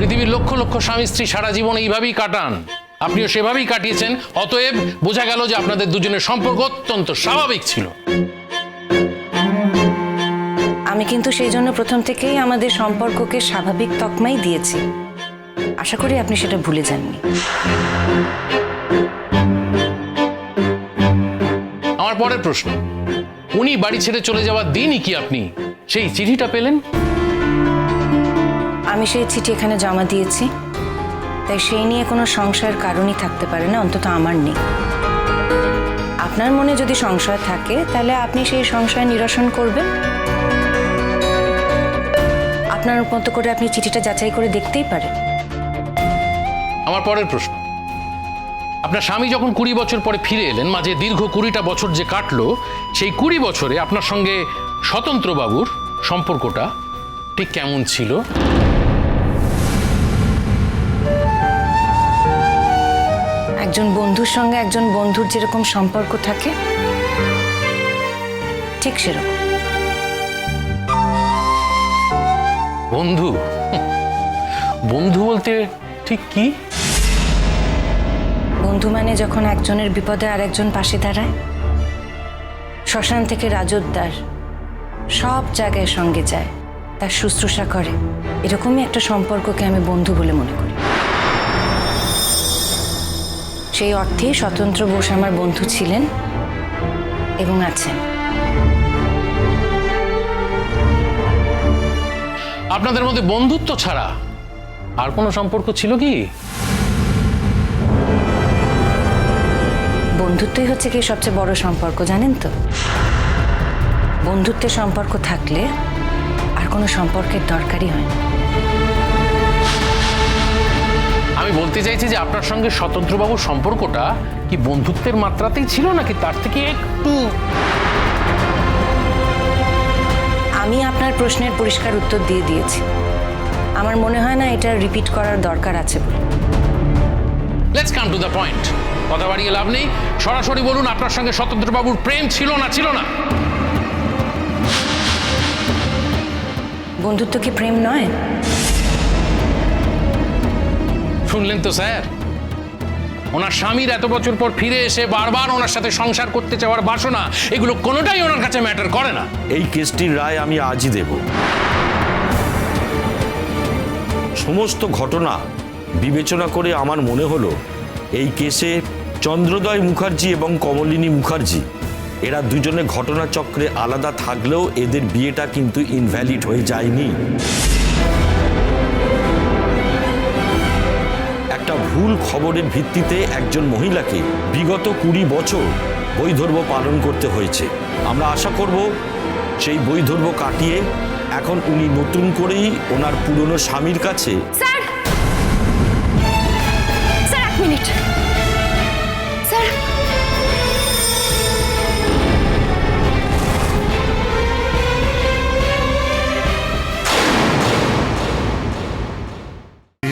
পৃথিবীর লক্ষ লক্ষ স্বামী স্ত্রী সারা জীবন এইভাবেই কাটান। আপনিও সেভাবেই কাটিয়েছেন। অতএব বোঝা গেল যে আপনাদের দুজনের সম্পর্ক অত্যন্ত স্বাভাবিক ছিল। আমি কিন্তু সেই জন্য প্রথম থেকেই আমাদের সম্পর্ককে স্বাভাবিক তকমাই দিয়েছি। আশা করি আপনি সেটা ভুলে যাননি। আমার পরের প্রশ্ন। উনি বাড়ি ছেড়ে চলে যাওয়ার দিনই কি আপনি সেই চিঠিটা পেলেন? আমি সেই চিঠি এখানে জমা দিয়েছি। তাই সেই নিয়ে কোনো সংশয়ের কারণই থাকতে পারে না, অন্তত আমার নেই। আপনার মনে যদি সংশয় থাকে, তাহলে আপনি সেই সংশয় নিরসন করবেন। আপনার মতো করে আপনি চিঠিটা যাচাই করে দেখতেই পারেন। আমার পরের প্রশ্ন। আপনার স্বামী যখন কুড়ি বছর পরে ফিরে এলেন, মাঝে দীর্ঘ কুড়িটা বছর যে কাটলো, সেই কুড়ি বছরে আপনার সঙ্গে স্বতন্ত্র বাবুর সম্পর্কটা ঠিক কেমন ছিল? একজন বন্ধুর সঙ্গে একজন বন্ধুর যেরকম সম্পর্ক থাকে ঠিক সেরকম। বন্ধু? বন্ধু বলতে ঠিক কি? বন্ধু মানে যখন একজনের বিপদে আর একজন পাশে দাঁড়ায় শ্মশান থেকে রাজোদ্দার সব জায়গায় সঙ্গে যায় তার শুশ্রূষা করে। এরকমই একটা সম্পর্ককে আমি বন্ধু বলে মনে করি। সেই অর্থে স্বতন্ত্র বোস আমার বন্ধু ছিলেন এবং আছেন। আপনাদের মধ্যে বন্ধুত্ব ছাড়া আর কোনো সম্পর্ক ছিল কি? বন্ধুত্বই হচ্ছে কি সবচেয়ে বড় সম্পর্ক জানেন তো? বন্ধুত্বের সম্পর্ক থাকলে আর কোনো সম্পর্কের দরকারই হয় না। বলতে চাইছি যে আপনার সঙ্গে স্বতন্ত্রবাবুর সম্পর্কটা কি বন্ধুত্বের মাত্রাতেই ছিল নাকি তার থেকে একটু? আমি আপনার প্রশ্নের পরিষ্কার উত্তর দিয়ে দিয়েছি। আমার মনে হয় না এটা রিপিট করার দরকার আছে বলে। Let's come to the point কথা বাড়িয়ে লাভ নেই। সরাসরি বলুন আপনার সঙ্গে স্বতন্ত্রবাবুর প্রেম ছিল না ছিল না? বন্ধুত্ব কি প্রেম নয়? শুনলেন তো, স্যার? ওনার স্বামীর এত বছর পর ফিরে এসে বারবার ওনার সাথে সংসার করতে চাওয়ার বাসনা, এগুলো কোনোটাই ওনার কাছে ম্যাটার করে না। এই কেসটির রায় আমি আজই দেব। সমস্ত ঘটনা বিবেচনা করে আমার মনে হলো, এই কেসে চন্দ্রোদয় মুখার্জি এবং কমলিনী মুখার্জি, এরা দুজনে ঘটনাচক্রে আলাদা থাকলেও এদের বিয়েটা কিন্তু ইনভ্যালিড হয়ে যায়নি। একটা ভুল খবরের ভিত্তিতে একজন মহিলাকে বিগত কুড়ি বছর বৈধর্ব পালন করতে হয়েছে। আমরা আশা করব সেই বৈধর্ব কাটিয়ে এখন উনি নতুন করেই ওনার পুরনো স্বামীর কাছে স্যার